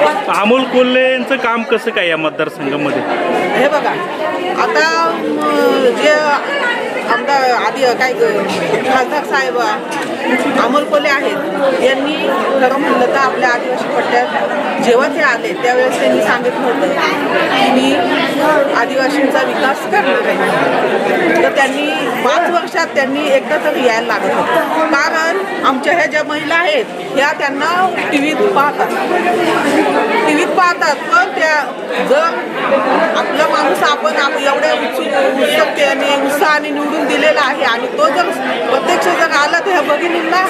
अमोल कोल्हे यांचं काम कसं काय या मतदारसंघामध्ये? हे बघा आता म, जे आमदार आधी काय ग- खासदार साहेब अमोल कोल्हे आहेत यांनी खरं म्हणलं तर आपल्या आदिवासी पट्ट्यात जेव्हा ते आले त्यावेळेस त्यांनी सांगितलं होतं की मी आदिवासींचा विकास करणार आहे. तर त्यांनी पाच वर्षात त्यांनी एकदा तरी यायला लागत होतं. कारण आमच्या ह्या ज्या महिला आहेत ह्या त्यांना टी व्हीत पाहतात. टी व्हीत पाहतात पण त्या जर आपला माणूस आपण आप एवढ्या उत्सुक उत्सुकतेने उत्साहाने निवडून दिलेला आहे आणि तो जर प्रत्यक्ष जर आला तर ह्या भगिनींना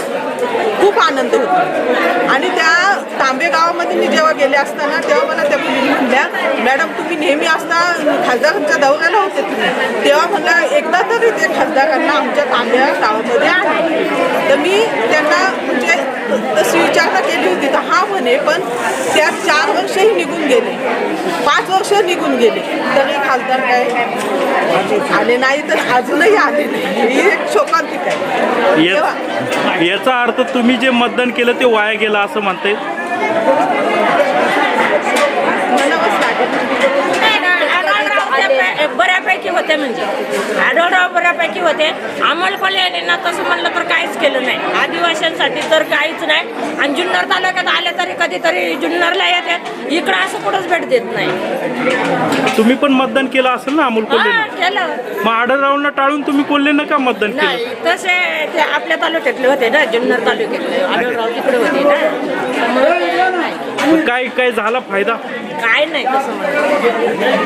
खूप आनंद होतो. आणि त्या तांबे गावामध्ये मी जेव्हा गेले असताना तेव्हा मला त्या मुली म्हणल्या मॅडम तुम्ही नेहमी असता खासदारांच्या दौऱ्याला होते तुम्ही. तेव्हा म्हणलं एकदा तरी ते खासदारांना आमच्या तांब्या गावामध्ये आले तर मी त्यांना म्हणजे तशी विचारणा केली होती तर हा म्हणे पण त्या चार वर्षही निघून गेले. पाच वर्ष निघून गेले. तरी खासदार काय? आले नाही तर अजूनही आले नाही. ही एक शोकांतिक आहे. याचा अर्थ तुम्ही जे मतदान केलं ते वाया गेलं असं म्हणते म्हणावंच लागेल आढळराव ते पे- बऱ्यापैकी होते म्हणजे? आढळराव बऱ्यापैकी होते. अमोल कोल्हे यांनी ना तसं म्हणलं तर काहीच केलं नाही. आदिवासींसाठी तर काहीच नाही. आणि जुन्नर तालुक्यात आले तरी कधीतरी जुन्नरला येतात इकडं असं कुठंच भेट देत नाही. तुम्ही पण मतदान केलं असेल ना अमोल कोल्हे केलं. मग आढळरावांना टाळून तुम्ही कोल्हेंना का मतदान नाही तसे ते आपल्या तालुक्यातले होते ना जुन्नर तालुक्यातले. आढळराव तिकडे होते ना. काय काय झाला फायदा? काय नाही तसं म्हणलं